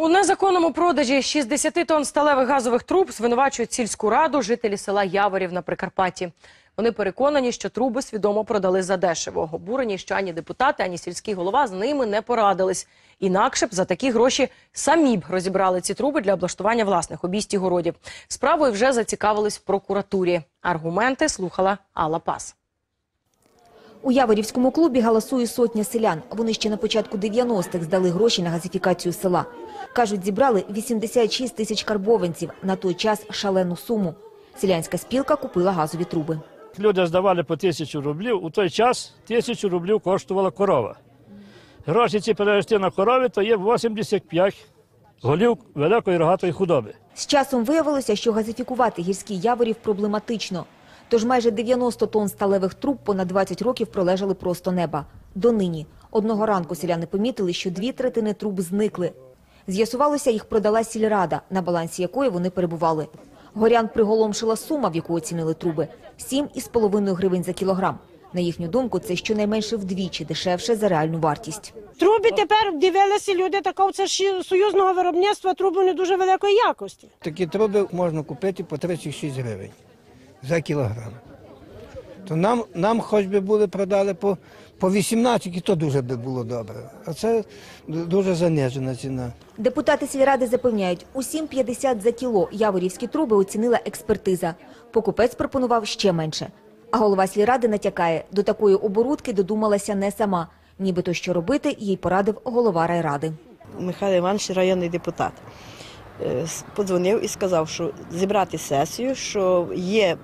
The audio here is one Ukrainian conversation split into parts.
У незаконному продажі 60 тонн сталевих газових труб звинувачують сільську раду жителі села Яворів на Прикарпатті. Вони переконані, що труби свідомо продали задешево. Обурені, що ані депутати, ані сільський голова з ними не порадились. Інакше б за такі гроші самі б розібрали ці труби для облаштування власних обійсть і городів. Справою вже зацікавились в прокуратурі. Аргументи слухала Алла Пас. У Яворівському клубі галасує сотня селян. Вони ще на початку 90-х здали гроші на газифікацію села. Кажуть, зібрали 86 тисяч карбованців, на той час шалену суму. Селянська спілка купила газові труби. Люди здавали по тисячу рублів. У той час тисячу рублів коштувала корова. Гроші ці перевести на корові, то є 85 голів великої рогатої худоби. З часом виявилося, що газифікувати гірський Яворів проблематично. Тож майже 90 тонн сталевих труб понад 20 років пролежали просто неба. Донині. Одного ранку селяни помітили, що дві третини труб зникли. З'ясувалося, їх продала сільрада, на балансі якої вони перебували. Горян приголомшила сума, в яку оцінили труби – 7,5 гривень за кілограм. На їхню думку, це щонайменше вдвічі дешевше за реальну вартість. Труби тепер дивилися люди такого, це ж союзного виробництва труби не дуже великої якості. Такі труби можна купити по 36 гривень за кілограм. То нам, нам хоч би були продали по, по 18, і то дуже би було добре. А це дуже занижена ціна. Депутати сільради запевняють, у 7,50 за кіло яворівські труби оцінила експертиза. Покупець пропонував ще менше. А голова сільради натякає, до такої оборудки додумалася не сама. Нібито що робити, їй порадив голова райради. Михайло Іванович, районний депутат, подзвонив і сказав, що зібрати сесію, що є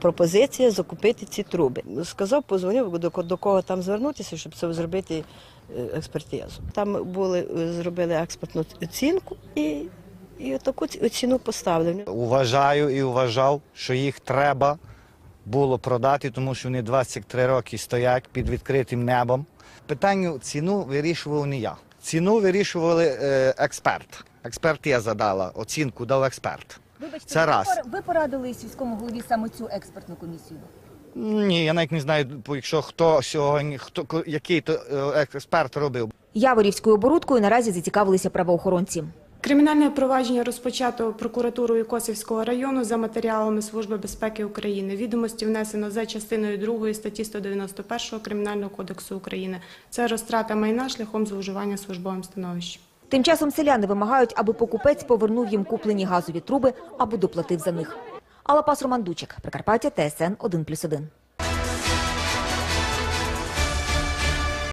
пропозиція закупити ці труби. Сказав, подзвонив, до, ко- до кого там звернутися, щоб це зробити е, експертизу. Там були, е, зробили експертну оцінку і, і таку ціну поставили. Вважаю і вважав, що їх треба було продати, тому що вони 23 роки стоять під відкритим небом. Питання ціну вирішував не я. Ціну вирішували е, експерт. Експертиза дала, оцінку дав експерт. Вибачте, Це раз. ви порадили сільському голові саме цю експертну комісію? Ні, я навіть не знаю, якщо хто сьогодні, хто ко- який то е, експерт робив. Яворівською оборудкою наразі зацікавилися правоохоронці. Кримінальне провадження розпочато прокуратурою Косівського району за матеріалами Служби безпеки України. Відомості внесено за частиною 2 статті 191 Кримінального кодексу України. Це розтрата майна шляхом зловживання службовим становищем. Тим часом селяни вимагають, аби покупець повернув їм куплені газові труби або доплатив за них. Алапас Роман Дучик, Прикарпаття, ТСН 1+,1.